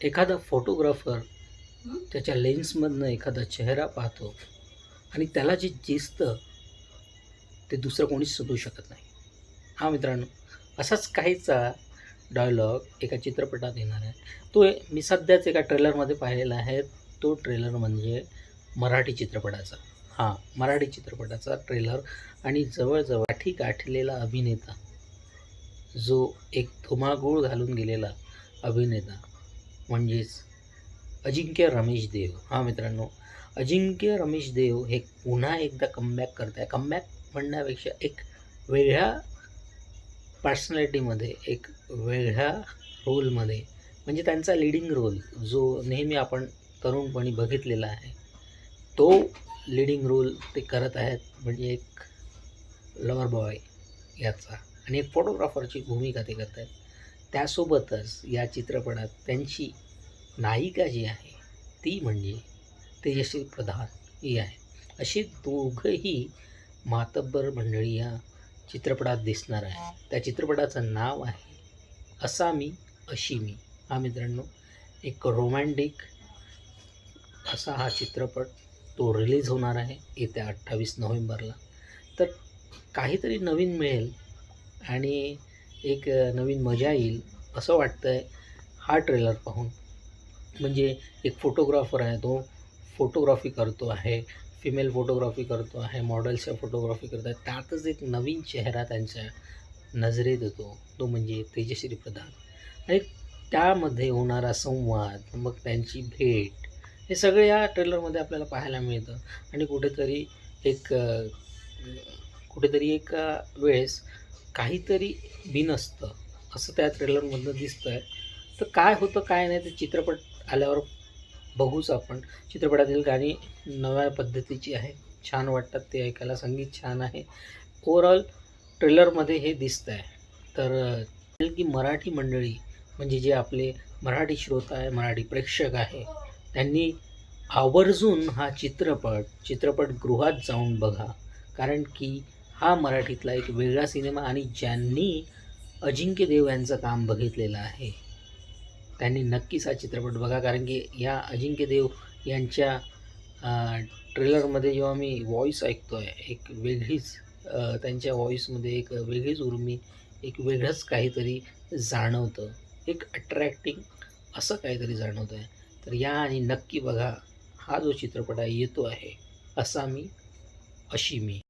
एखादा फोटोग्राफर त्याच्या लेन्समधनं एखादा चेहरा पाहतो आणि त्याला जे दिसतं ते दुसरं कोणीच सुटू शकत नाही. हा मित्रांनो असाच काहीचा डायलॉग एका चित्रपटात येणार आहे. तो मी सध्याच एका ट्रेलरमध्ये पाहिलेला आहे. तो ट्रेलर म्हणजे मराठी चित्रपटाचा. हां मराठी चित्रपटाचा ट्रेलर आणि जवळजवळ गाठी गाठलेला अभिनेता जो एक धुमाकूळ घालून गेलेला अभिनेता म्हणजेच अजिंक्य रमेश देव. हा मित्रांनो अजिंक्य रमेश देव हे पुन्हा एकदा कमबॅक करत आहे कमबॅक म्हणण्यापेक्षा एक वेगळ्या पर्सनॅलिटीमध्ये एक वेगळ्या रोलमध्ये म्हणजे त्यांचा लिडिंग रोल जो नेहमी आपण तरुणपणी बघितलेला आहे तो लिडिंग रोल ते करत आहेत म्हणजे एक लवर बॉय याचा. आणि एक फोटोग्राफरची भूमिका ते करत आहेत त्यासोबतच या चित्रपटात त्यांची नायिका जी आहे ती म्हणजे तेजस्वी प्रधान ही आहे अशी दोघंही मातब्बर मंडळी या चित्रपटात दिसणार आहे त्या चित्रपटाचं नाव आहे असा मी अशी मी हा मित्रांनो एक रोमॅन्टिक असा हा चित्रपट तो रिलीज होणार आहे येत्या अठ्ठावीस नोव्हेंबरला. तर काहीतरी नवीन मिळेल आणि एक नवीन मजा येईल असं वाटतं आहे हा ट्रेलर पाहून. म्हणजे एक फोटोग्राफर आहे तो फोटोग्राफी करतो आहे फिमेल फोटोग्राफी करतो आहे मॉडेल्सच्या फोटोग्राफी करत आहे. त्यातच एक नवीन चेहरा त्यांच्या नजरेत येतो तो म्हणजे तेजश्री प्रधान. आणि त्यामध्ये होणारा संवाद मग त्यांची भेट हे सगळं या ट्रेलरमध्ये आपल्याला पाहायला मिळतं. आणि कुठेतरी एक कुठेतरी एक वेळेस काहीतरी बिनसतं असं त्या ट्रेलरमधनं दिसतं आहे तर काय होतं काय नाही ते चित्रपट आल्यावर बघूच आपण. चित्रपटातील गाणी नव्या पद्धतीची आहे. छान वाटतात ते ऐकायला. संगीत छान आहे. ओवरऑल ट्रेलरमध्ये हे दिसतं आहे तर की मराठी मंडळी म्हणजे जे आपले मराठी श्रोता आहे मराठी प्रेक्षक आहे त्यांनी आवर्जून हा चित्रपट चित्रपटगृहात जाऊन बघा. कारण की हा मराठीतला एक वेगळा सिनेमा आणि ज्यांनी अजिंक्य देव यांचं काम बघितलेलं आहे. त्यांनी नक्कीच हा चित्रपट बघा कारण की या अजिंक्य देव यांच्या ट्रेलरमध्ये जेव्हा मी व्हॉईस ऐकतो आहे एक वेगळीच त्यांच्या व्हॉईसमध्ये एक वेगळीच उर्मी एक वेगळंच काहीतरी जाणवतं. एक अट्रॅक्टिंग असं काहीतरी जाणवतं आहे तर या आणि नक्की बघा हा जो चित्रपट आहे येतो आहे असा मी अशी मी